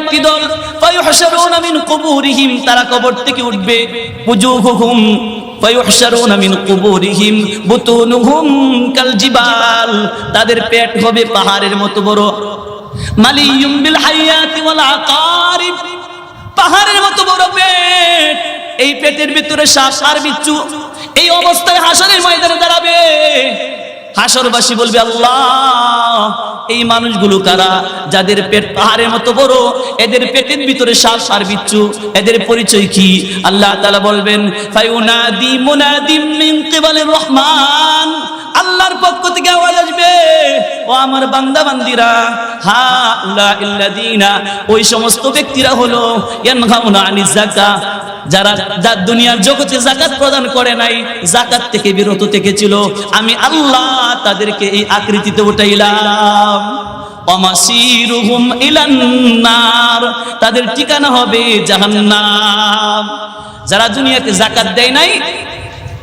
একটি দল, ফায়ুহশারুনা মিন কুবুরিহিম, তারা কবর থেকে উঠবে। বুজুহুহুম তাদের পেট হবে পাহাড়ের মতো বড়। মালিয়ুম পাহাড়ের মতো বড় পেট। এই পেটের ভিতরে শ্বাস আর বিচ্ছু, এই অবস্থায় হাসরের ময়দানে দাঁড়াবে। হাসরবাসী বলবে, আল্লাহ, এই মানুষগুলো কারা? যাদের পেট পাহাড়ের মতো বড়, এদের পেটের ভিতরে শ্বাস আর বিচ্ছু, এদের পরিচয় কি? আল্লাহ তালা বলবেন মিন রহমান। আল্লাহর পক্ষ থেকে আওয়াজ আসবে। ও আমার বান্দা বান্দিরা হা উলা ইল্লাদিনা ওই সমস্ত ব্যক্তিরা হলো, ইয়ানহাউনা আনিজ যাকাত, যারা যার দুনিয়ার জগতে জাকাত প্রদান করে নাই জাকাত থেকে বিরত থেকে ছিল আমি আল্লাহ তাদেরকে এই আকৃতিতে উঠাইলাম। অমাসিরুহুম ইলান্নার, তাদের ঠিকানা হবে জাহান্নাম। যারা দুনিয়াতে জাকাত দেয় নাই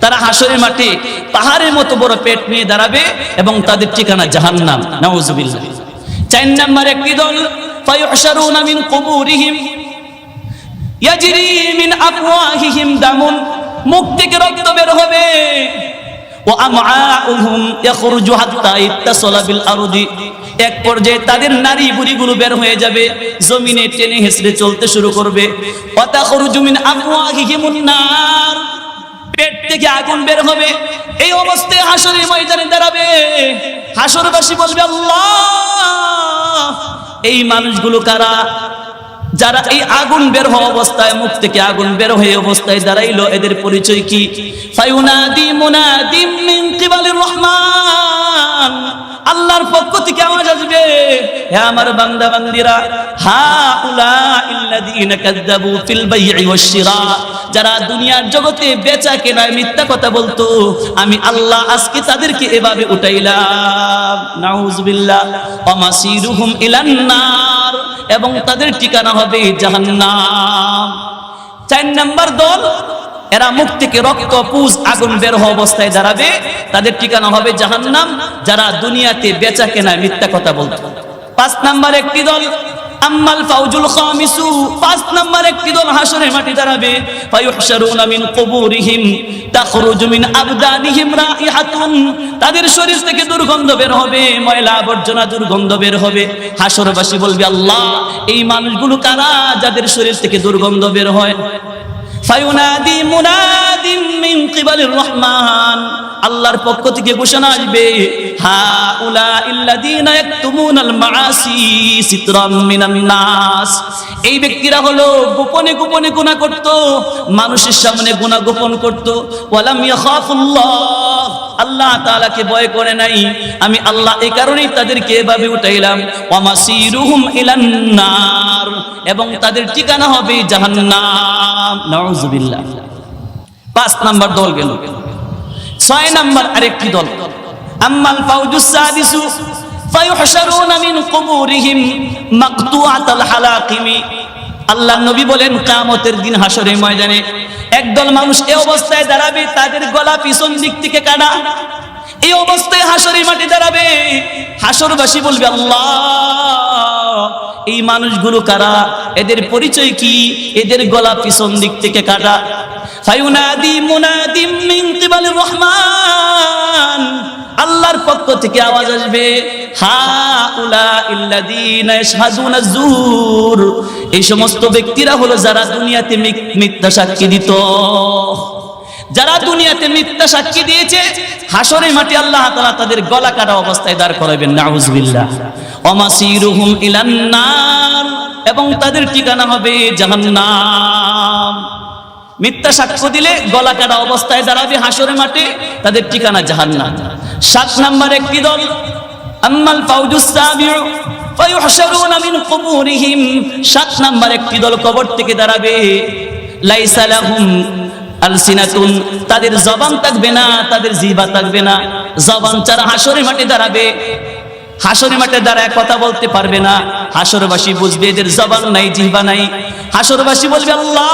তারা হাসরের মাঠে পাহাড়ের মতো বড় পেট নিয়ে দাঁড়াবে এবং তাদের ঠিকানা জাহান্নাম। নাউজুবিল্লাহ। চার নাম্বার একটি দল এক পর্যায়ে তাদের বুড়িগুলো বের হয়ে যাবে, জমিনে টেনে হেসড়ে চলতে শুরু করবে। ওয়া তাখরুজু মিন আফওয়াহিহিমুন নার। পেট থেকে আগুন বের হবে। এই অবস্থায় হাসরের ময়দানে দাঁড়াবে। হাসরবাসী বলবে এই মানুষগুলো কারা? যারা এই আগুন বের হওয়া অবস্থায়, মুখ থেকে আগুন বের হয়ে অবস্থায় দাঁড়াইলো, এদের পরিচয় কি? ফায়ুনাদি মুনাদিম মিন কিবালির রহমান। আল্লাহর পক্ষ থেকে আওয়াজ আসবে। হে আমার বান্দা বান্দিরা হা উলা ইল্লাযীনা কাযযাবু ফিল বাই'i ওয়াশ শিরা যারা দুনিয়ার জগতে বেচা কেনায় মিথ্যা কথা বলতো, আমি আল্লাহ আজকে তাদেরকে এভাবে উঠাইলাম। নাউজুবিল্লাহ অমাসিরুহুম ইলান নার, এবং তাদের ঠিকানা হবে জাহান্নাম। চার নাম্বার দল এরা মুখ থেকে রক্ত, পুজ, আগুন বের হওয়া অবস্থায় দাঁড়াবে। তাদের ঠিকানা হবে জাহান্নাম, যারা দুনিয়াতে বেচা কেনায় মিথ্যা কথা বলতো। পাঁচ নাম্বার একটি দল, আম্মাল ফাউজুল খামিসু। পাঁচ নাম্বার একটি দল হাসরের মাটি দাঁড়াবে। ফায়ুহশারুনা মিন কুবুরিহিম, তাখরুজু মিন আবদানিহিম রাইহাতুন। তাদের শরীর থেকে দুর্গন্ধ বের হবে, ময়লা আবর্জনা দুর্গন্ধ বের হবে। হাসরবাসী বলবে, আল্লাহ, এই মানুষগুলো কারা যাদের শরীর থেকে দুর্গন্ধ বের হয়? মুনাদিম মিন কিবালির রহমান। আল্লাহর পক্ষ থেকে ঘোষণা আসবে, হা উলা ইল্লাযীনা ইয়াকতুমুনাল মাআসি মিনান নাস। এই ব্যক্তিরা হলো গোপনে গোপনে গুনাহ করত, মানুষের সামনে গুনাহ গোপন করত। ওয়ালাম ইয়াখাফুল্লাহ, আল্লাহ তাআলাকে ভয় করে নাই। আমি আল্লাহ এই কারণেই তাদেরকে এভাবে উঠাইলাম ওয়ামাসিরুহুম ইলান নার। এবং তাদের ঠিকানা হবে জাহান্নাম। নাউজুবিল্লাহ। পাঁচ নাম্বার দল গেল। ছয় নাম্বার আরেকটি দল। আম্মাল ফাউজুস সাদিসু, ফায়ুহশারুনা মিন কুবুরিহিম মাকতুআতাল হালাকিমি। আল্লাহ নবী বলেন, কিয়ামতের দিন হাসরের ময়দানে একদল মানুষ এই অবস্থায় দাঁড়াবে, তাদের গলা পিছন দিক থেকে কাটা। এই অবস্থায় হাসরের মাঠে দাঁড়াবে। হাসরবাসী বলবে, আল্লাহ এই মানুষগুলো কারা? এদের পরিচয় কি? এদের গলা পিছন দিক থেকে কাটা। মিন রহমান। আল্লাহর পক্ষ থেকে আওয়াজ আসবে এই সমস্ত ব্যক্তিরা হলো যারা দুনিয়াতে মিথ্যা সাক্ষী দিত। যারা দুনিয়াতে মিথ্যা সাক্ষী দিয়েছে হাসরে মাটি আল্লাহ তাআলা তাদের গলা কাটা অবস্থায় দাঁড় করাবেন, নাউজুবিল্লাহ। অমাসিরুহুম ইলান নার এবং তাদের ঠিকানা হবে জাহান্নাম। মিথ্যা সাক্ষ্য দিলে গলা কাটা অবস্থায় দাঁড়াবে হাসরে মাঠে, তাদের ঠিকানা জাহান্নাম। সাত নাম্বার একটি দল, আম্মাল ফাউজুস সাবিউ, ফায়ুহশারুনা মিন কুবুরিহিম। সাত নাম্বার একটি দল কবর থেকে দাঁড়াবে। লাইসা লাহুম আলসিনাতুন, তাদের জবান থাকবে না, তাদের জিবা থাকবে না। জবান ছাড়া হাসরে মাঠে দাঁড়াবে। হাসরে মাঠে দাঁড়ায় কথা বলতে পারবে না। হাসরবাসী বুঝবে এদের জবান নাই, জিহবা নাই। হাসরবাসী বলবে, আল্লাহ,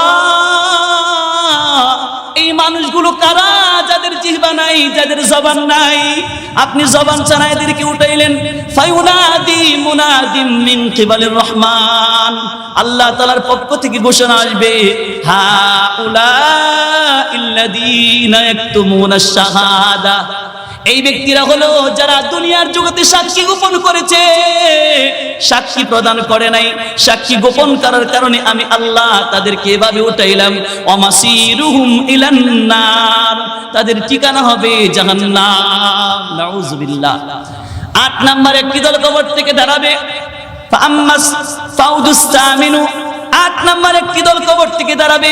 এই মানুষগুলো কারা? যাদের জিহবা নাই, যাদের জবান নাই। আপনি জবান ছাড়া এদেরকে উঠাইলেন। ফায়ুনাদি মুনাদিম মিন কিবালির রহমান। আল্লাহ তালার পক্ষ থেকে ঘোষণা আসবে হা উলা এই ব্যক্তিরা হলো যারা দুনিয়ার জগতে সাক্ষী গোপন করেছে, সাক্ষী প্রদান করে নাই। সাক্ষী গোপন করার কারণে আমি আল্লাহ তাদেরকে এভাবে উঠাইলাম অমাসিরুহুম ইলান্নার। তাদের ঠিকানা হবে জাহান্নাম। আট নাম্বার একটি দল কবর থেকে দাঁড়াবে ফাম্মাস ফাউদুস তামিনু আট নাম্বার একটি দল কবর থেকে দাঁড়াবে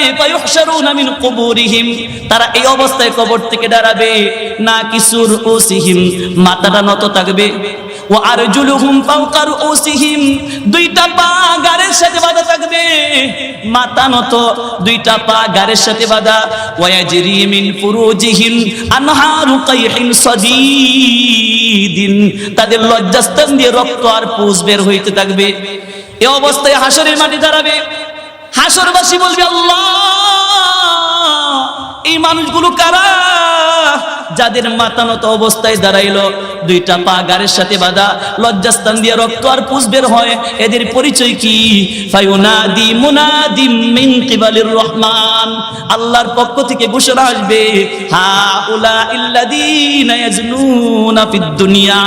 কুবুরিহিম। তারা এই অবস্থায় কবর থেকে দাঁড়াবে, না কিসুর ওসিহিম, মাথাটা নত থাকবে। ও আর আরজুলুহুম ফাওকা রুউসিহিম দুইটা পা গারের সাথে বাঁধা থাকবে। মাথা নত, দুইটা পা গারের সাথে বাঁধা। ওয়াজরি মিন ফুরুজিহিম, আনহারু কাইহিন সাদীদিন। তাদের লজ্জাস্থান দিয়ে রক্ত আর পুষ বের হইতে থাকবে। এ অবস্থায় হাসরের মাটি দাঁড়াবে। হাসরবাসী বলবে, আল্লাহ, এই মানুষগুলো কারা? যাদের মাতানত অবস্থায় দাঁড়াইলো, দুইটা পা গারের সাথে বাঁধা, লজ্জাস্থান দিয়ে রক্ত আর পুষ বের হয়, এদের পরিচয় কি? ফায়ুনাদি মুনাদিম মিন রহমান। আল্লাহর পক্ষ থেকে ঘোষণা আসবে হা উলা ইল্লাযীনা ইয়াজনুনা ফিদ দুনিয়া।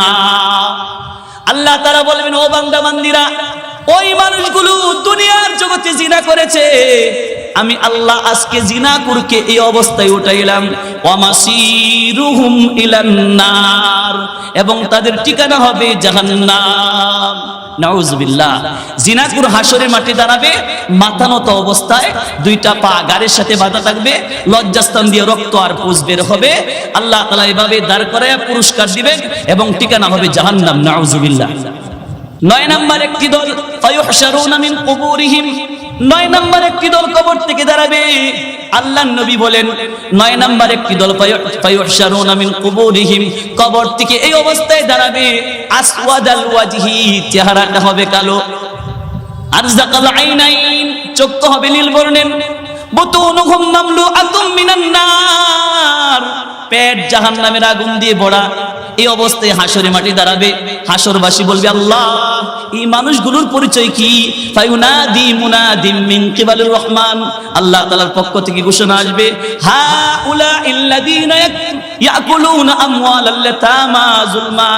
আল্লাহ তারা বলবেন, ও বান্দা, বান্দিরা ওই মানুষগুলো দুনিয়ার জগতে জিনা করেছে। আমি আল্লাহ আজকে জিনা কুরকে এই অবস্থায় উঠাইলাম। ওয়ামাসিরুহুম ইলান্নার এবং তাদের ঠিকানা হবে জাহান্নাম। নাউজুবিল্লাহ। জিনাকুর হাসরের মাঠে দাঁড়াবে, মাথা নত অবস্থায় দুইটা পা গাড়ির সাথে বাঁধা থাকবে, লজ্জাস্থান দিয়ে রক্ত আর পুষ বের হবে। আল্লাহ তালা এভাবে দাঁড় করায় পুরস্কার দিবেন এবং ঠিকানা হবে জাহান্নাম। নাউজুবিল্লাহ। নয় নাম্বার একটি দল মিন কুবুরিহিম। নয় নাম্বার একটি দল কবর থেকে দাঁড়াবে। আল্লাহ নবী বলেন, নয় নাম্বার একটি দল মিন কুবুরিহিম, কবর থেকে এই অবস্থায় দাঁড়াবে। আসওয়াদাল ওয়াজহি, চেহারাটা হবে কালো। আরজাকাল আইনাইন চক্ষু হবে নীল বর্ণের। বুতুনুহুম মামলুআতুম মিনান নার পেট জাহান্নামের আগুন দিয়ে ভরা। এই অবস্থায় হাসরে মাটি দাঁড়াবে। হাসরবাসী বলবে, আল্লাহ, এই মানুষগুলোর পরিচয় কি? ফায়ুনাদি মুনাদিম মিন কিবালুর রহমান। আল্লাহ তাআলার পক্ষ থেকে ঘোষণা আসবে হা উলা ইল্লাযীনা ইয়াকুলুনা আমওয়ালাল ইয়াতামা যুলমা।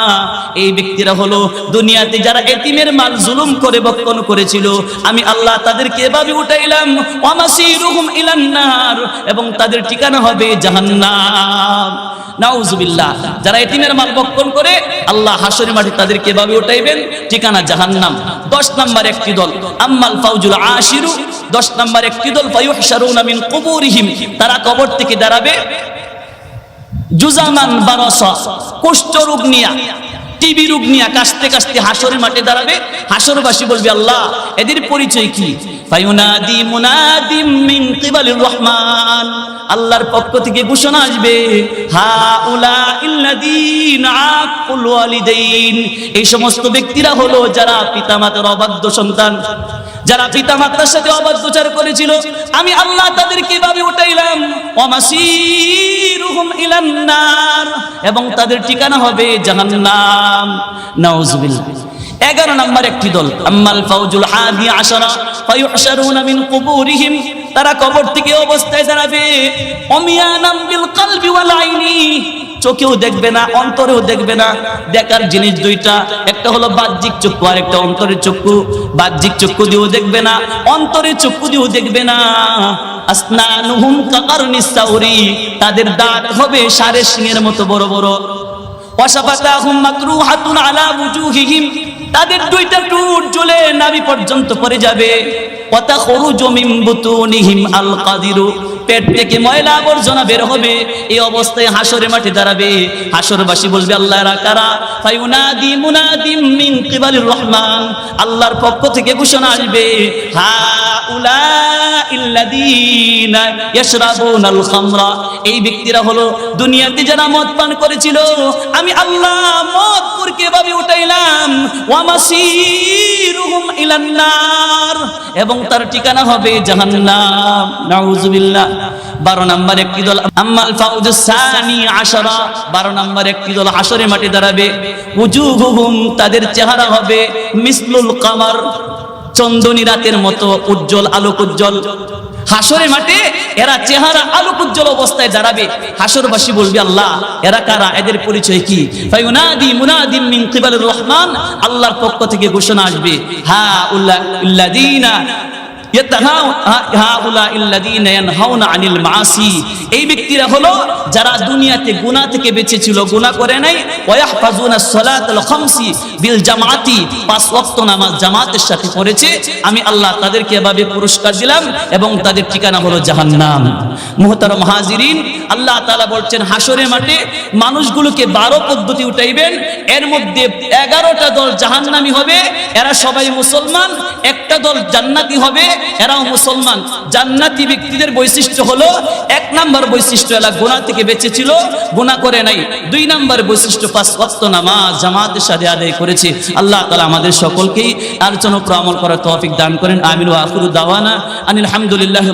এই ব্যক্তিরা হলো দুনিয়াতে যারা এতিমের মাল জুলুম করে, বক্ষণ করেছিল। আমি আল্লাহ তাদেরকে এভাবে উঠাইলাম, ওয়ামাসিরুহুম ইলান্নার এবং তাদের ঠিকানা হবে জাহান্নাম। নাউজুবিল্লাহ, যারা এতিমের মাল বক্ষণ করে, আল্লাহ হাসরের মাঠে তাদেরকে এভাবে উঠাইবেন, ঠিকানা জাহান্নাম। দশ নাম্বার একটি দল, আম্মাল ফাউজুল আশিরু। দশ নাম্বার একটি দল, ফায়ুহশারুনা মিন কুবুরিহিম। তারা কবর থেকে দাঁড়াবে জুজামান বারসা, কুষ্ঠ রোগ নিয়া, টিবি রোগ নিয়া কাশতে কাশতে হাসরের মাঠে দাঁড়াবে। হাসরবাসী বলবে, আল্লাহ, এদের পরিচয় কি? ফায়ুনাদি মুনাদিম মিন কিবালির রহমান। আল্লাহর পক্ষ থেকে ঘোষণা আসবে এই সমস্ত ব্যক্তিরা হলো যারা পিতামাতার অবাধ্য সন্তান। যারা পিতা মাতার সাথে অবাধ্যচার করেছিল, আমি আল্লাহ তাদের এভাবে উঠাইলাম? অমাসিরুহুম ইলান্নার। এবং তাদের ঠিকানা হবে জাহান্নাম। নাউজুবিল্লাহ। এগারো নম্বর একটি দল, আম্মাল ফাউজুল হাদি আশারা, ফায়ুহশারুনা মিন কুবুরিহিম। তারা কবর থেকে অবস্থায় দাঁড়াবে। অমিয়ানাম বিল কলবি ওয়াল আইনি। চোখেও দেখবে না, অন্তরেও দেখবে না। দেখার জিনিস দুইটা, একটা হলো বাহ্যিক চক্ষু আর একটা অন্তরের চক্ষু। বাহ্যিক চক্ষু দিয়েও দেখবে না, অন্তরের চক্ষু দিয়েও দেখবে না। আসনানুহুম কাকারনিস সাউরি, তাদের দাঁত হবে সারে সিংহের মতো বড় বড়। ওয়াসাফাতাহুম মাকরুহাতুন আলা বুজুহিহিম তাদের দুইটা টুট জ্বলে নাভি পর্যন্ত পড়ে যাবে। কথা খরুজু মিন বুতুনিহিম আল কাদিরু। পেট থেকে ময়লা আবর্জনা বের হবে। এই অবস্থায় হাসরে মাঠে দাঁড়াবে। হাসরবাসী বলবে আল্লাহ কারা? মিন রহমান। আল্লাহর পক্ষ থেকে ঘোষণা আসবে, হা উলা এই ব্যক্তিরা হলো, দুনিয়াতে যারা মদ পান করেছিল, আমি আল্লাহ মদ এবং তার ঠিকানা হবে জাহান্নাম। বারো 12 নম্বর একটি দল আম্মাল ফাউজ সানি আশারা। 12 নম্বর একটি দল আসরে মাটি দাঁড়াবে। উজুহুহুম, তাদের চেহারা হবে মিসলুল কামার। চন্দনী রাতের মতো উজ্জ্বল, আলোক উজ্জ্বল। হাসরে মাঠে এরা চেহারা আলোক উজ্জ্বল অবস্থায় দাঁড়াবে। হাসরবাসী বলবে, আল্লাহ, এরা কারা? এদের পরিচয় কি? ফায়ুনাদি মুনাদিম মিন কিবালির রহমান, আল্লাহর পক্ষ থেকে ঘোষণা আসবে হা উল্লাহ ইল্লাদিনা এই ব্যক্তিরা হলো যারা দুনিয়াতে গুনাহ থেকে বেঁচে ছিল গুনাহ করে নাই। বিল জামাতি পাঁচ ওয়াক্ত নামাজ জামাতের সাথে পড়েছে। আমি আল্লাহ তাদেরকে এভাবে পুরস্কার দিলাম এবং তাদের ঠিকানা হলো জাহান্নাম। মুহতারম হাজিরিন, আল্লাহ তাআলা বলছেন হাসরের মাঠে মানুষগুলোকে বারো পদ্ধতি উঠাইবেন। এর মধ্যে এগারোটা দল জাহান্নামী হবে। এরা সবাই মুসলমান, একটা দল জান্নাতি হবে। এরাও মুসলমান। জান্নাতি ব্যক্তিদের বৈশিষ্ট্য হলো, এক নাম্বার বৈশিষ্ট্য এরা গোনা থেকে বেঁচে ছিল গোনা করে নাই। দুই নাম্বার বৈশিষ্ট্য, পাঁচ ওয়াক্ত নামাজ জামাতের সাথে আদায় করেছে। আল্লাহ তালা আমাদের সকলকেই আর জন্য আমল করার তৌফিক দান করেন। আমিন ওয়া আখিরু দাওয়ানা। আনিল হামদুলিল্লাহি